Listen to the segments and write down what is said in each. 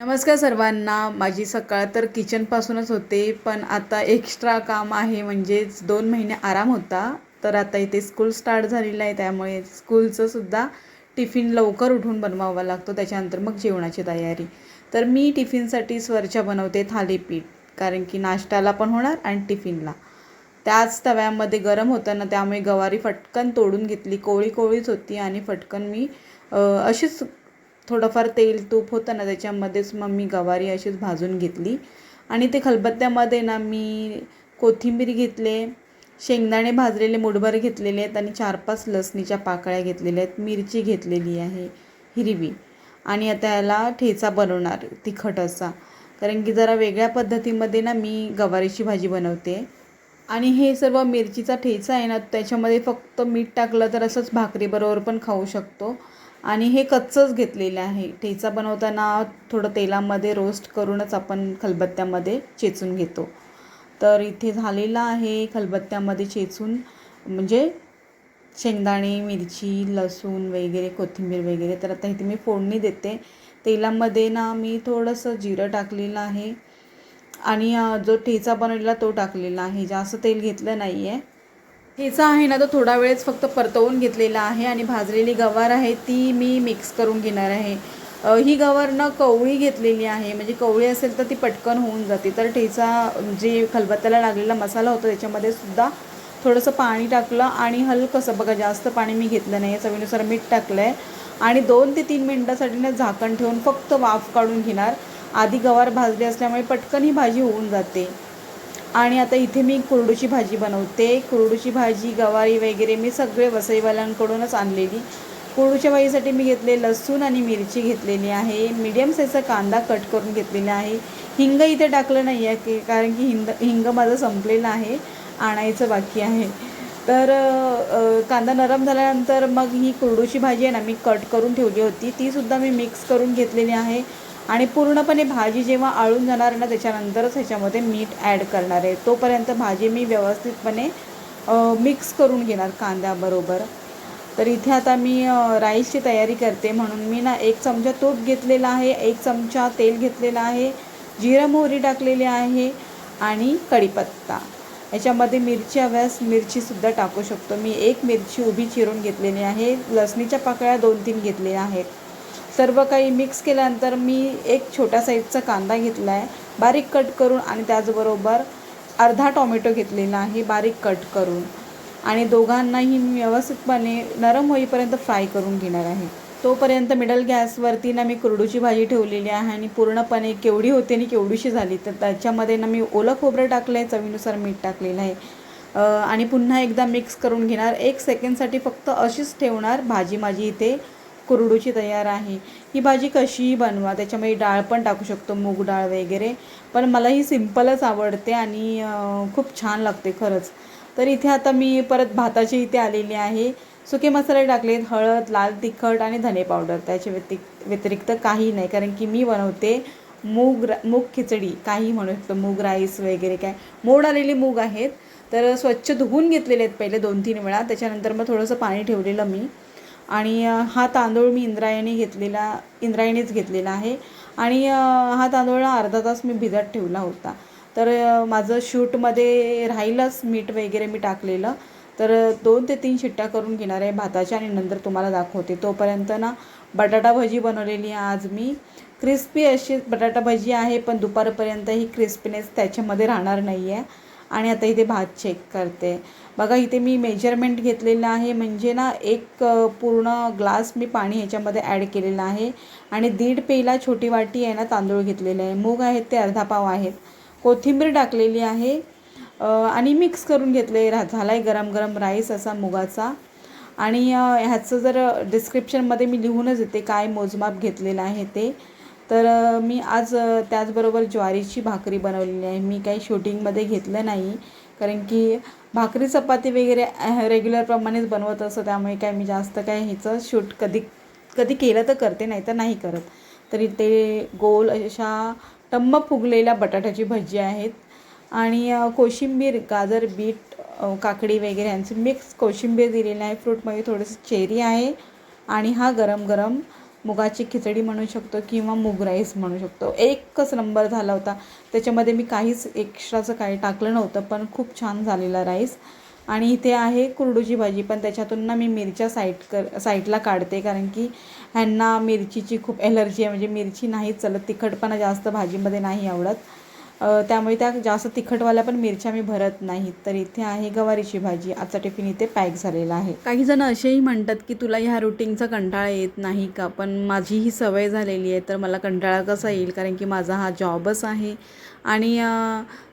नमस्कार सर्वांना. माझी सकाळ तर किचनपासूनच होते पण आता एक्स्ट्रा काम आहे म्हणजेच दोन महिने आराम होता. तर आता इथे स्कूल स्टार्ट झालेलं आहे त्यामुळे स्कूलचं सुद्धा टिफिन लवकर उठून बनवावा लागतो. त्याच्यानंतर मग जेवणाची तयारी. तर मी टिफिनसाठी स्वरच्या बनवते थालीपीठ कारण की नाश्त्याला पण होणार आणि टिफिनला. त्याच तव्यामध्ये गरम होतं ना त्यामुळे गवारी फटकन तोडून घेतली. कोळी कोळीच होती आणि फटकन मी अशीच थोडंफार तेल तूप होतं ना त्याच्यामध्येच मग मी गवारी अशीच भाजून घेतली. आणि ते खलबत्त्यामध्ये ना मी कोथिंबीर घेतले शेंगदाणे भाजलेले मुठभर घेतलेले आहेत आणि चार पाच लसणीच्या पाकळ्या घेतलेल्या आहेत. मिरची घेतलेली आहे हिरवी. आणि आता याला ठेचा बनवणार तिखट असा. कारण की जरा वेगळ्या पद्धतीमध्ये ना मी गवारीची भाजी बनवते. आणि हे सर्व मिरचीचा ठेचा आहे ना त्याच्यामध्ये फक्त मीठ टाकलं तर असंच भाकरीबरोबर पण खाऊ शकतो. आणि हे कच्चंच घेतलेलं आहे. ठेचा बनवताना थोडं तेलामध्ये रोस्ट करूनच आपण खलबत्त्यामध्ये चेचून घेतो. तर इथे झालेलं आहे खलबत्त्यामध्ये चेचून म्हणजे शेंगदाणे मिरची लसूण वगैरे कोथिंबीर वगैरे. तर आता इथे मी फोडणी देते. तेलामध्ये ना मी थोडंसं जिरं टाकलेलं आहे. आणि जो ठेचा बनवलेला तो टाकलेला आहे. जास्त तेल घेतलं नाही आहे ठेचा आहे ना तो थोडा वेळच फक्त परतवून घेतलेला आहे आणि भाजलेली गवार आहे ती मी मिक्स करून घेणार आहे. ही गवार ना कवळी घेतलेली आहे म्हणजे कवळी असेल तर ती पटकन होऊन जाते. तर ठेचा जे खलबत्त्याला लागलेला मसाला होता त्याच्यामध्ये सुद्धा थोडंसं पाणी टाकलं आणि हलकंसं बघा जास्त पाणी मी घेतलं नाही चवीनुसार मीठ टाकलं आहे आणि दोन ते तीन मिनटासाठी ना झाकण ठेवून फक्त वाफ काढून घेणार. आधी गवार भाजली असल्यामुळे पटकन ही भाजी होऊन जाते. आणि आता इथे मी कुरडूची भाजी बनवते. कुरडूची भाजी गवारी वगैरे मी सगळे वसईवाल्यांकडूनच आणलेली. कुरडूच्या भाजीसाठी मी घेतले लसूण आणि मिरची घेतलेली आहे. मीडियम साईजचा कांदा कट करून घेतलेला आहे. हिंग इथे टाकलं नाही आहे की कारण की हिंग हिंग माझं संपलेलं आहे. आणायचं बाकी आहे. तर कांदा नरम झाल्यानंतर मग ही कुरडूची भाजी आहे ना मी कट करून ठेवली होती. तीसुद्धा मी मिक्स करून घेतलेली आहे. आणि पूर्णपणे भाजी जेव्हा आळून जाणार ना त्याच्यानंतरच ह्याच्यामध्ये मीठ ॲड करणार आहे. तोपर्यंत भाजी मी व्यवस्थितपणे मिक्स करून घेणार कांद्याबरोबर. तर इथे आता मी राईसची तयारी करते. म्हणून मी ना एक चमचा तूप घेतलेला आहे एक चमचा तेल घेतलेला आहे जिरा मोहरी टाकलेली आहे आणि कढीपत्ता. याच्यामध्ये मिरची हव्यास मिरचीसुद्धा टाकू शकतो. मी एक मिरची उभी चिरून घेतलेली आहे. लसणीच्या पाकळ्या दोन तीन घेतलेल्या आहेत. सर्व काही मिक्स केल्यानंतर मी एक छोट्या साईजचा कांदा घेतला आहे बारीक कट करून आणि त्याचबरोबर अर्धा टॉमॅटो घेतलेला आहे बारीक कट करून. आणि दोघांनाही मी व्यवस्थितपणे नरम होईपर्यंत फ्राय करून घेणार आहे. तोपर्यंत मिडल गॅसवरती ना मी कुरडूची भाजी ठेवलेली आहे आणि पूर्णपणे केवढी होते आणि केवढीशी झाली तर त्याच्यामध्ये ना मी ओलं खोबरं टाकलं आहे चवीनुसार मीठ टाकलेलं आहे. आणि पुन्हा एकदा मिक्स करून घेणार. एक सेकंडसाठी फक्त अशीच ठेवणार भाजी माझी इथे. कुरडूची तयार आहे. ही भाजी कशीही बनवा त्याच्यामध्ये डाळ पण टाकू शकतो मूग डाळ वगैरे. पण मला ही सिम्पलच आवडते आणि खूप छान लागते खरंच. तर इथे आता मी परत भाताची इथे आलेली आहे. सुके मसाले टाकलेत हळद लाल तिखट आणि धने पावडर. त्याच्या व्यति व्यतिरिक्त काही नाही कारण की मी बनवते मूग मूग खिचडी. काही म्हणू शकतो मूग राईस वगैरे काय. मोड आलेले मूग आहेत तर स्वच्छ धुवून घेतलेले आहेत पहिले दोन तीन वेळा. त्याच्यानंतर मग थोडंसं पाणी ठेवलेलं मी. आणि हा तांदूळ मी इंद्रायणी घेतलेला इंद्रायणीच घेतलेला आहे. आणि हा तांदूळ अर्धा तास मी भिजत ठेवला होता. तर माझं शूटमध्ये राहिलंच मीठ वगैरे मी टाकलेलं. तर दोन ते तीन शिट्ट्या करून घेणार आहे भाताच्या आणि नंतर तुम्हाला दाखवते. तोपर्यंत ना बटाटा भजी बनवलेली आहे आज मी. क्रिस्पी अशी बटाटा भजी आहे पण दुपारपर्यंत ही क्रिस्पीनेस त्याच्यामध्ये राहणार नाही आहे आणि आता इथे भात चेक करते. बघा इथे मी मेजरमेंट घेतलेलं आहे. म्हणजे ना एक पूर्ण ग्लास मी पाणी ह्याच्यामध्ये ॲड केलेलं आहे. आणि दीड पेला छोटी वाटी आहे ना तांदूळ घेतलेले आहे. मूग आहेत ते अर्धा पाव आहेत. कोथिंबीर टाकलेली आहे. आणि मिक्स करून घेतले रा झाला आहे गरम गरम राईस असा मुगाचा. आणि ह्याचं जर डिस्क्रिप्शनमध्ये मी लिहूनच येते काय मोजमाप घेतलेलं आहे ते. तर मी आज त्याचबरोबर ज्वारीची भाकरी बनवलेली आहे. मी काही शूटिंगमध्ये घेतलं नाही. कारण की भाकरी चपाती वगैरे रेग्युलरप्रमाणेच बनवत असतं. त्यामुळे काय मी जास्त काय ह्याचं शूट कधी कधी केलं तर करते नाही तर नाही करत. तरी ते गोल अशा टम्म फुगलेल्या बटाट्याची भजी आहेत. आणि कोशिंबीर गाजर बीट काकडी वगैरे यांचं मिक्स कोशिंबीर दिलेलं आहे. फ्रूटमध्ये थोडंसं चेरी आहे. आणि हा गरम गरम मुगाची खिचडी म्हणू शकतो किंवा मूग राईस म्हणू शकतो. एकच नंबर झाला होता. त्याच्यामध्ये मी काहीच एक्स्ट्राचं काही टाकलं नव्हतं पण खूप छान झालेला राईस. आणि इथे आहे कुरडूची भाजी पण त्याच्यातून ना मी मिरच्या साईड कर साईडला काढते कारण की ह्यांना मिरचीची खूप एलर्जी आहे. म्हणजे मिरची नाही चलत तिखटपणा जास्त भाजीमध्ये नाही आवडत. त्यामुळे त्या जास्त तिखटवाल्या पण मिरच्या मी भरत नाही तर इथे आहे गवारीची भाजी. आजचा टिफिन इथे पॅक झालेला आहे. काही जण असेही म्हणतात की तुला ह्या रुटीनचा कंटाळा येत नाही का? पण माझी ही सवय झालेली आहे तर मला कंटाळा कसा येईल? कारण की माझा हा जॉबच आहे आणि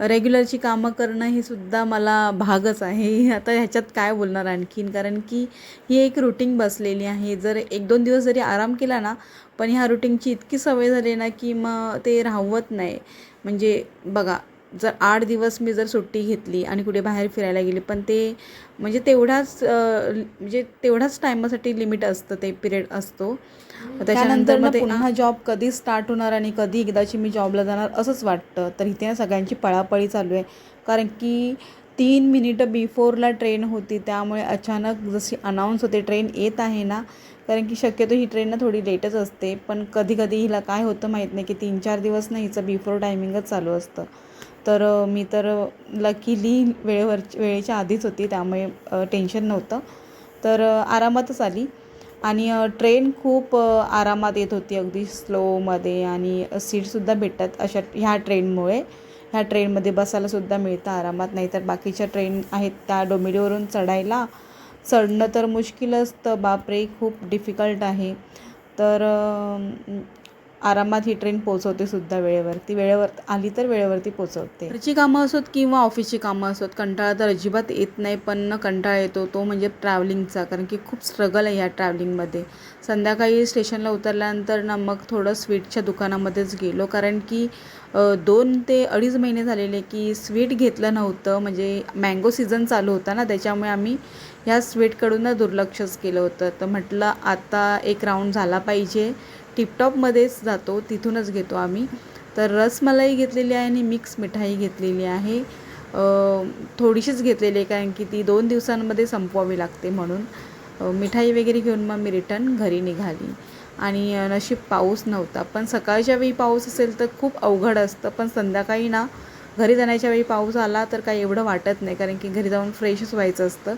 रेग्युलरची कामं करणं हे सुद्धा मला भागच आहे. आता ह्याच्यात काय बोलणार आणखीन? कारण की ही एक रुटीन बसलेली आहे. जर एक दोन दिवस जरी आराम केला ना पण ह्या रुटीनची इतकी सवय झाली ना की मग ते राहवत नाही. म्हणजे बघा जर आठ दिवस मी जर सुट्टी घेतली आणि कुठे बाहेर फिरायला गेली पण ते म्हणजे तेवढाच म्हणजे तेवढाच टायमासाठी लिमिट असतं ते पिरियड असतो. त्याच्यानंतर मग पुन्हा जॉब कधी स्टार्ट होणार आणि कधी एकदाची मी जॉबला जाणार असंच वाटतं. तर इथे ना सगळ्यांची पळापळी चालू आहे. कारण की तीन मिनिटं बिफोरला ट्रेन होती. त्यामुळे अचानक जशी अनाऊन्स होते ट्रेन येत आहे ना कारण की शक्यतो ही ट्रेन ना थोडी लेटच असते. पण कधी कधी हिला काय होतं माहीत नाही की तीन चार दिवस ना हिचं बिफोर टायमिंगच चालू असतं. तर मी तर लकीली वेळेवर वेळेच्या आधीच होती त्यामुळे टेन्शन नव्हतं. तर आरामातच आली. आणि ट्रेन खूप आरामात येत होती. अगदी स्लोमध्ये आणि सीटसुद्धा भेटतात अशा ह्या ट्रेनमुळे ह्या ट्रेनमध्ये बसायलासुद्धा मिळतं आरामात नाही तर बाकीच्या ट्रेन आहेत त्या डोमिडीवरून चढायला. चढणं तर मुश्किल असतं बापरे खूप डिफिकल्ट आहे. तर आरामात ही ट्रेन पोचवते सुद्धा वेळेवर ती वेळेवर आली तर वेळेवरती पोचवते घरची कामं असोत किंवा ऑफिसची कामं असोत कंटाळा तर अजिबात येत नाही पण कंटाळा येतो तो म्हणजे ट्रॅव्हलिंगचा कारण की खूप स्ट्रगल आहे ह्या ट्रॅव्हलिंगमध्ये संध्याकाळी स्टेशनला उतरल्यानंतर ना मग थोडं स्वीटच्या दुकानामध्येच गेलो कारण की दोन ते अडीच महिने झालेले की स्वीट घेतलं नव्हतं. म्हणजे मँगो सीझन चालू होता ना त्याच्यामुळे आम्ही ह्या स्वीटकडून दुर्लक्षच केलं होतं. तर म्हटलं आता एक राऊंड झाला पाहिजे. टिपटॉपमध्येच जातो तिथूनच घेतो आम्ही. तर रसमलाई घेतलेली आहे आणि मिक्स मिठाई घेतलेली आहे. थोडीशीच घेतलेली आहे कारण की ती दोन दिवसांमध्ये संपवावी लागते म्हणून. मिठाई वगैरे घेऊन मग मी रिटर्न घरी निघाली. आणि नशीब पाऊस नव्हता. पण सकाळच्या वेळी पाऊस असेल तर खूप अवघड असतं. पण संध्याकाळी ना घरी जाण्याच्या वेळी पाऊस आला तर काही एवढं वाटत नाही. कारण की घरी जाऊन फ्रेशच व्हायचं असतं.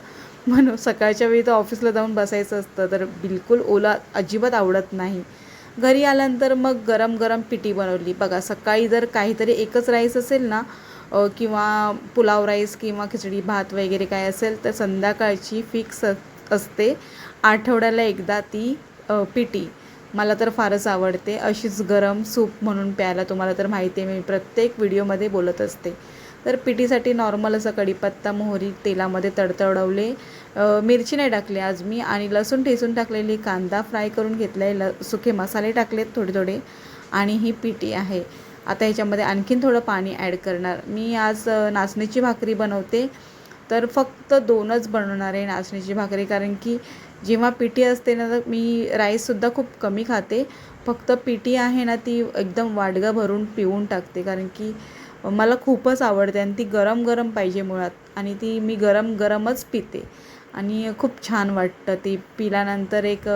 म्हणून सकाळच्या वेळी तर ऑफिसला जाऊन बसायचं असतं. तर बिलकुल ओला अजिबात आवडत नाही. घरी आल्यानंतर मग गरम गरम पिटी बनवली. बघा सकाळी जर काहीतरी एकच राईस असेल ना किंवा पुलाव राईस किंवा खिचडी भात वगैरे काय असेल तर संध्याकाळची फिक्स असते. आठवड्याला एकदा ती पिटी मला तर फारच आवडते. अशीच गरम सूप म्हणून प्यायला तुम्हाला तर माहिती आहे मी प्रत्येक व्हिडिओमध्ये बोलत असते. तर पिठीसाठी नॉर्मल असं कढीपत्ता मोहरी तेलामध्ये तडतडवले. मिरची नाही टाकली आज मी आणि लसूण ठेचून टाकलेली कांदा फ्राय करून घेतला आहे ल सुके मसाले टाकलेत थोडे थोडे आणि ही पिठी आहे. आता ह्याच्यामध्ये आणखीन थोडं पाणी ॲड करणार. मी आज नाचणीची भाकरी बनवते. तर फक्त दोनच बनवणार आहे नाचणीची भाकरी कारण की जेव्हा पीटी असते ना तर मी राईससुद्धा खूप कमी खाते. फक्त पिटी आहे ना ती एकदम वाडगा भरून पिऊन टाकते. कारण की मला खूपच आवडते आणि ती गरम गरम पाहिजे मुळात. आणि ती मी गरम गरमच पिते. आणि खूप छान वाटतं ती पिल्यानंतर एक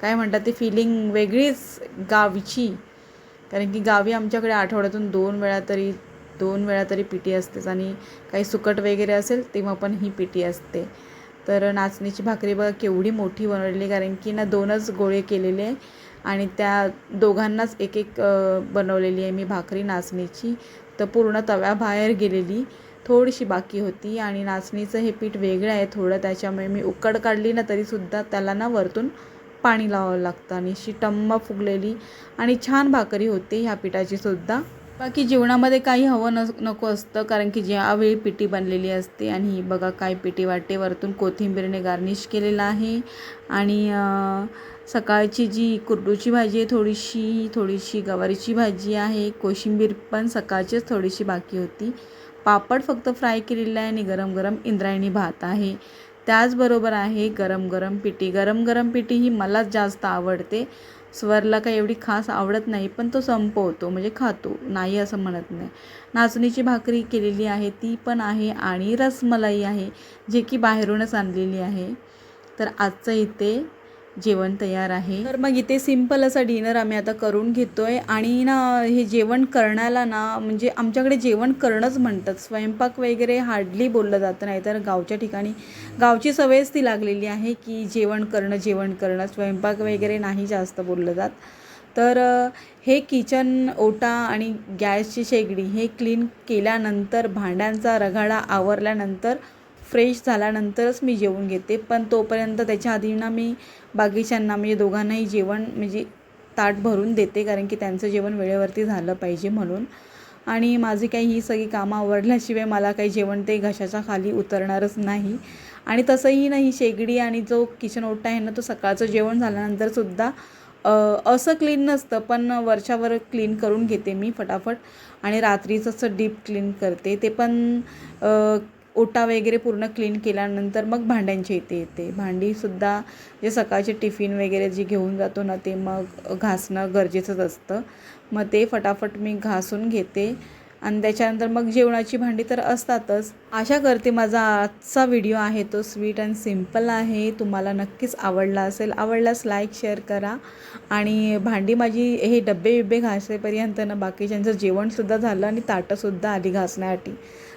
काय म्हणतात ती फिलिंग वेगळीच गावची. कारण की गावी आमच्याकडे आठवड्यातून दोन वेळा तरी दोन वेळा तरी पिटी असतेच. आणि काही सुकट वगैरे असेल तेव्हा पण ही पिटी असते. तर नाचणीची भाकरी बघा केवढी मोठी बनवलेली कारण की ना दोनच गोळे केलेले आहे. आणि त्या दोघांनाच एक एक बनवलेली आहे मी भाकरी नाचणीची. तर पूर्ण तव्याबाहेर गेलेली थोडीशी बाकी होती. आणि नाचणीचं हे पीठ वेगळं आहे थोडं त्याच्यामुळे मी उकड काढली ना तरीसुद्धा त्याला ना वरतून पाणी लावावं लागतं. आणि अशी टम्म फुगलेली आणि छान भाकरी होते ह्या पिठाची सुद्धा बाकी जेवणामध्ये काही हवं न नको असतं कारण की ज्यावेळी पिठी बनलेली असते आणि ही बघा काय पिठी वाटते वरतून कोथिंबीरने गार्निश केलेलं आहे. आणि सकाळची जी कुरडूची भाजी आहे थोडीशी थोडीशी गवारीची भाजी आहे कोशिंबीर पण सकाळचीच थोडीशी बाकी होती. पापड फक्त फ्राय केलेला आहे आणि गरम गरम इंद्रायणी भात आहे. त्याचबरोबर आहे गरम गरम पिठी गरम गरम पिठी ही मलाच जास्त आवडते. स्वरला काही एवढी खास आवडत नाही पण तो संपवतो म्हणजे खातो. नाही असं म्हणत नाही. नाचणीची भाकरी केलेली आहे ती पण आहे आणि रसमलाई आहे जे की बाहेरूनच आणलेली आहे. तर आजचं इथे जेवण तयार आहे. तर मग इथे सिंपल असं डिनर आम्ही आता करून घेतोय. आणि ना हे जेवण करण्याला ना म्हणजे आमच्याकडे जेवण करणंच म्हणतात. स्वयंपाक वगैरे हार्डली बोललं जातं नाही तर गावच्या ठिकाणी गावची सवयच ती लागलेली आहे की जेवण करणं जेवण करणं. स्वयंपाक वगैरे नाही जास्त बोललं जात. तर हे किचन ओटा आणि गॅसची शेगडी हे क्लीन केल्यानंतर भांड्यांचा रगाडा आवरल्यानंतर फ्रेश झाल्यानंतरच मी जेवून घेते. पण तोपर्यंत त्याच्या आधी ना मी बाकीच्यांना म्हणजे दोघांनाही जेवण म्हणजे ताट भरून देते कारण की त्यांचं जेवण वेळेवरती झालं पाहिजे म्हणून. आणि माझी काही ही सगळी कामं आवडल्याशिवाय मला काही जेवण ते घशाच्या खाली उतरणारच नाही. आणि तसंही नाही शेगडी आणि जो किचन ओटा आहे ना तो सकाळचं जेवण झाल्यानंतरसुद्धा असं क्लीन नसतं पण वरच्यावर क्लीन करून घेते मी फटाफट. आणि रात्रीचं असं डीप क्लीन करते. ते पण ओटा वगैरे पूर्ण क्लीन केल्यानंतर मग भांड्यांच्या इथे येते. भांडीसुद्धा जे सकाळचे टिफिन वगैरे जे घेऊन जातो ना ते मग घासणं गरजेचंच असतं. मग ते फटाफट मी घासून घेते. आणि त्याच्यानंतर मग जेवणाची भांडी तर असतातच. आशा करते माझा आजचा व्हिडिओ आहे तो स्वीट अँड सिंपल आहे. तुम्हाला नक्कीच आवडला असेल आवडल्यास लाईक शेअर करा. आणि भांडी माझी हे डब्बे बिब्बे घासेपर्यंत ना बाकीच्यांचं जेवणसुद्धा झालं आणि ताटंसुद्धा आली घासण्यासाठी.